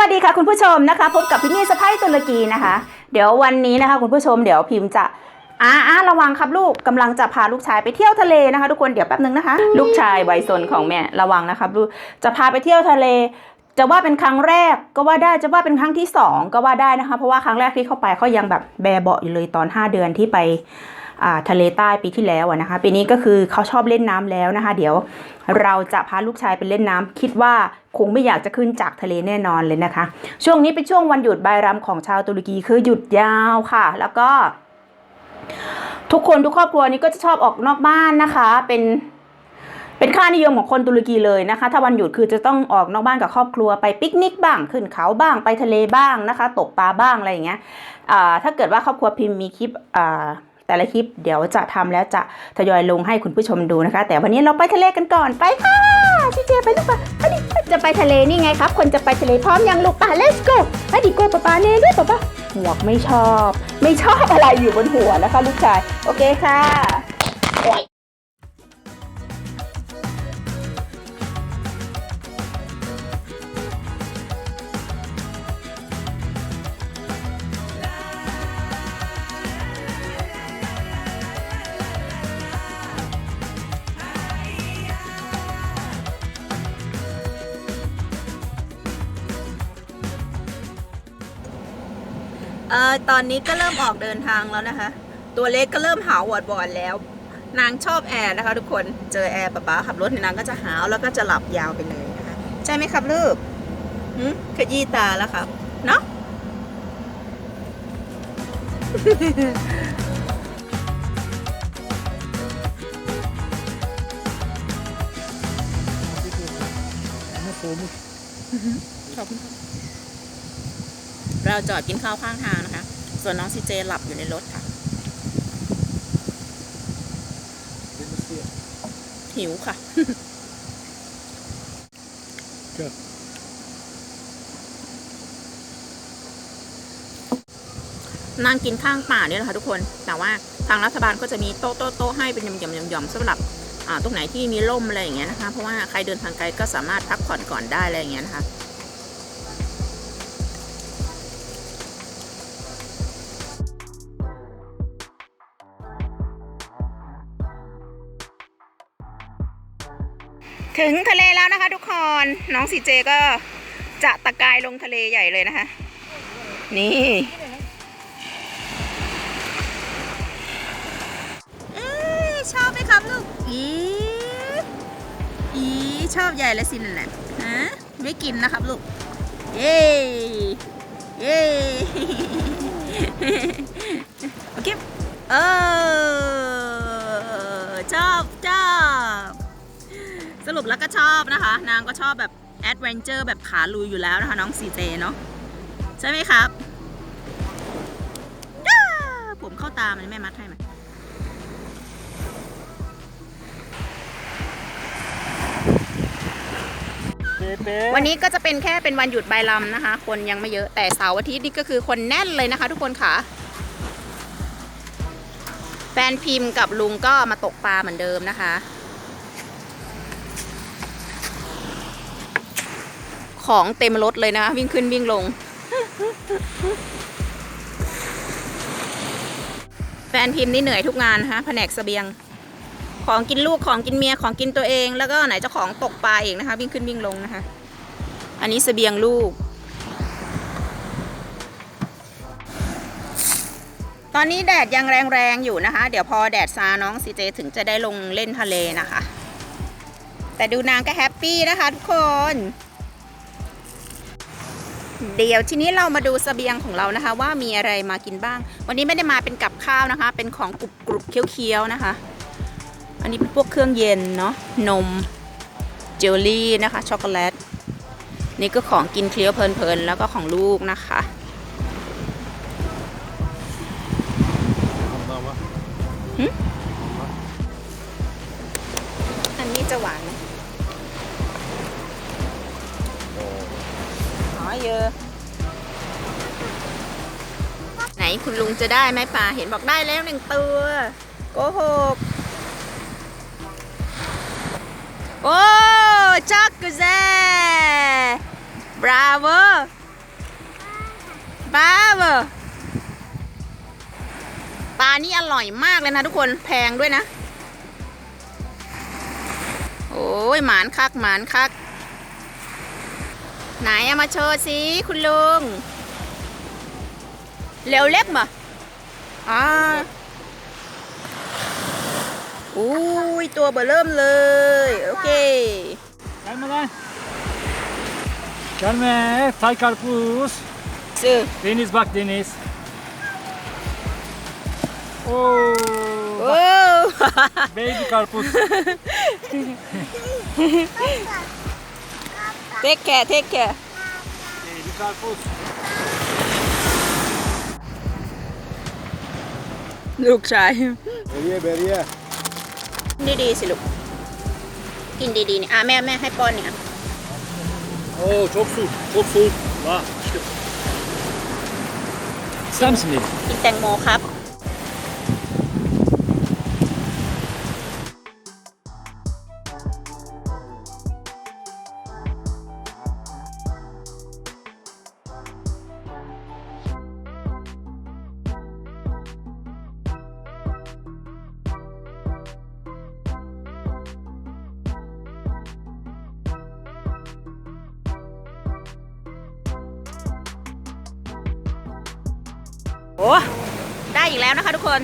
วัสดีค่ะคุณผู้ชมนะคะ พบกับพี่นี่สะพ้ายตุรกีนะคะ เดี๋ยววันนี้นะคะ คุณผู้ชมเดี๋ยวพิมพ์จะอ่าอาระวังครับลูกกำลังจะพาลูกชายไปเที่ยวทะเลนะคะ ทุกคนเดี๋ยวแป๊บนึงนะคะ ลูกชายวัยซนของแม่ระวังนะครับลูกจะพาไปเที่ยวทะเล จะว่าเป็นครั้งแรกก็ว่าได้จะว่าเป็นครั้งที่สองก็ว่าได้นะคะ เพราะว่าครั้งแรกที่เข้าไปเขายังแบบแบเบาะอยู่เลยตอน 5 เดือนที่ไป ทะเลใต้ปีที่แล้วนะคะปีนี้ก็คือเขาชอบเล่นน้ำแล้วนะคะ เดี๋ยวเราจะพาลูกชายไปเล่นน้ำคิดว่าคงไม่อยากจะขึ้นจากทะเลแน่นอนเลยนะคะ ช่วงนี้เป็นช่วงวันหยุดบายรำของชาวตุรกีคือหยุดยาวค่ะ แล้วก็ทุกคนทุกครอบครัวนี้ก็จะชอบออกนอกบ้านนะคะ เป็นเป็นค่านิยมของคนตุรกีเลยนะคะ ถ้าวันหยุดคือจะต้องออกนอกบ้านกับครอบครัวไปปิกนิกบ้างขึ้นเขาบ้างไปทะเลบ้างนะคะ ตกปลาบ้างอะไรอย่างเงี้ยถ้าเกิดว่าครอบครัวพิมพ์มีคลิปอ แต่ละคลิปเดี๋ยวจะทำแล้วจะทยอยลงให้คุณผู้ชมดูนะคะ แต่วันนี้เราไปทะเลกันก่อนไปค่ะชิเจไปลูกปะไปดิจะไปทะเลนี่ไงครับ คนจะไปทะเลพร้อมยังลูกปะ let's go ไปดิโก้ปะปาเน่ด้วยปะปะหมวกไม่ชอบ ไม่ชอบอะไรอยู่บนหัวนะคะลูกชาย โอเคค่ะ เอ่อตอนนี้ก็เริ่มออกเดินทางแล้วนะคะ ตัวเล็กก็เริ่มหาวอดบอดแล้ว นางชอบแอร์นะคะ ทุกคนเจอแอร์ป๊าป๊าขับรถนางก็จะหาวแล้วก็จะหลับยาวไปเลยนะคะ ใช่ไหมครับลูกหืมขยี้ตาแล้วครับเนาะขอบคุณครับ เราจอดกินข้าวข้างทางนะคะ ส่วนน้องซีเจหลับอยู่ในรถค่ะ หิวค่ะนั่งกินข้างป่าเนี่ยแหละคะทุกคน แต่ว่าทางรัฐบาลก็จะมีโต๊ะโต๊ะโต๊ะให้เป็นหย่อมๆหย่อมๆสำหรับตรงไหนที่มีร่มอะไรอย่างเงี้ยนะคะ เพราะว่าใครเดินทางไกลก็สามารถพักผ่อนก่อนได้อะไรอย่างเงี้ยนะคะ ถึงทะเลแล้วนะคะ ทุกคน น้องซีเจก็จะตะกายลงทะเลใหญ่เลยนะคะ นี่เอ๊ชอบไหมครับลูก อีอีชอบใหญ่เลยสินั่นแหละฮะไม่กินนะครับลูก เย้เย้โอเคเออชอบชอบ สรุปแล้วก็ชอบนะคะ นางก็ชอบแบบแอดเวนเจอร์แบบขาลุยอยู่แล้วนะคะ น้องซีเจเนาะใช่ไหมครับย้าผมเข้าตามันแม่มัดให้มันวันนี้ก็จะเป็นแค่เป็นวันหยุดบายลำนะคะ คนยังไม่เยอะแต่เสาร์อาทิตย์นี่ก็คือคนแน่นเลยนะคะ ทุกคนค่ะแฟนพิมพ์กับลุงก็มาตกปลาเหมือนเดิมนะคะ ของเต็มรถเลยนะคะวิ่งขึ้นวิ่งลง แฟนพิมพ์นี่เหนื่อยทุกงานนะคะแผนกเสบียง ของกินลูกของกินเมียของกินตัวเอง แล้วก็ไหนเจ้าของตกปลาเองนะคะ วิ่งขึ้นวิ่งลงนะคะ อันนี้เสบียงลูก ตอนนี้แดดยังแรงๆอยู่นะคะ เดี๋ยวพอแดดซาน้องซีเจถึงจะได้ลงเล่นทะเลนะคะแต่ดูนางก็แฮปปี้นะคะทุกคน เดี๋ยว ทีนี้เรามาดูเสบียงของเรานะคะ ว่ามีอะไรมากินบ้าง วันนี้ไม่ได้มาเป็นกับข้าวนะคะ เป็นของกรุบกรุบๆเคี้ยวๆนะคะ อันนี้เป็นพวกเครื่องเย็นเนาะนมเจลลี่นะคะช็อกโกแลตนี่ก็ของกินเคี้ยวเพลินๆแล้วก็ของลูกนะคะ Hamna va? Mm. Hamna. อันนี้จะหวานไหม เยอะ ไหนคุณลุงจะได้ไหมป่าเห็นบอกได้แล้วหนึ่งตัว โกหก โอ้จักกุเซบราโวบ้าเบปลานี่อร่อยมากเลยนะทุกคนแพงด้วยนะ โอ้ยหมานคักหมานคัก ไหนเอามาโชว์สิคุณลุงเร็วเล็กมาอ่าอุ้ยตัวเบอร์เริ่มเลย โอเค Gelme lan. Gelme. Tay karpuz. ซื้อ Deniz bak deniz. Oo. โอ้ Baby karpuz. เทคแคร์เทคแคร์ Baby karpuz. ลูกชาย Beriye beriye. ดีๆสิลูก กินดีๆนี่อะแม่แม่ให้ป้อนเนี่ย Oo çok soğuk. Çok soğuk. Bak işte. İster misin dedi? กินแตงโมครับ อ้ได้อีกแล้วนะคะทุกคน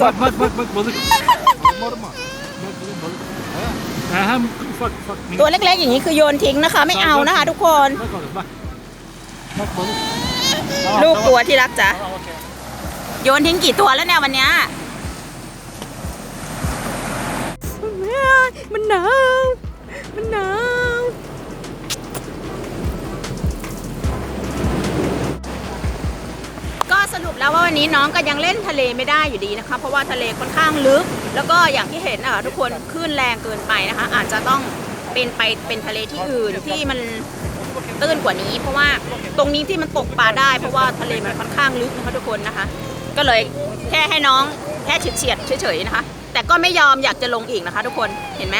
Bak bak bak bak balık. Morma. Bak balık balık. Ha, hem ufak ufak. minik. ตัวเล็กๆอย่างนี้คือโยนทิ้งนะคะ ไม่เอานะคะทุกคน Bak balık bak. Bak balık. ลูกตัวที่รักจ๋า Tamam okey. โยนทิ้งกี่ตัวแล้วเนี่ยวันเนี้ยมันหนาว มันหนาว สรุปแล้วว่าวันนี้น้องก็ยังเล่นทะเลไม่ได้อยู่ดีนะคะ เพราะว่าทะเลค่อนข้างลึก แล้วก็อย่างที่เห็นนะคะทุกคนคลื่นแรงเกินไปนะคะ อาจจะต้องเป็นไปเป็นทะเลที่อื่นที่มันตื้นกว่านี้ เพราะว่าตรงนี้ที่มันตกปลาได้ เพราะว่าทะเลมันค่อนข้างลึกนะคะทุกคนนะคะ ก็เลยแค่ให้น้องแค่เฉียดเฉยๆนะคะ แต่ก็ไม่ยอมอยากจะลงอีกนะคะ ทุกคนเห็นไหม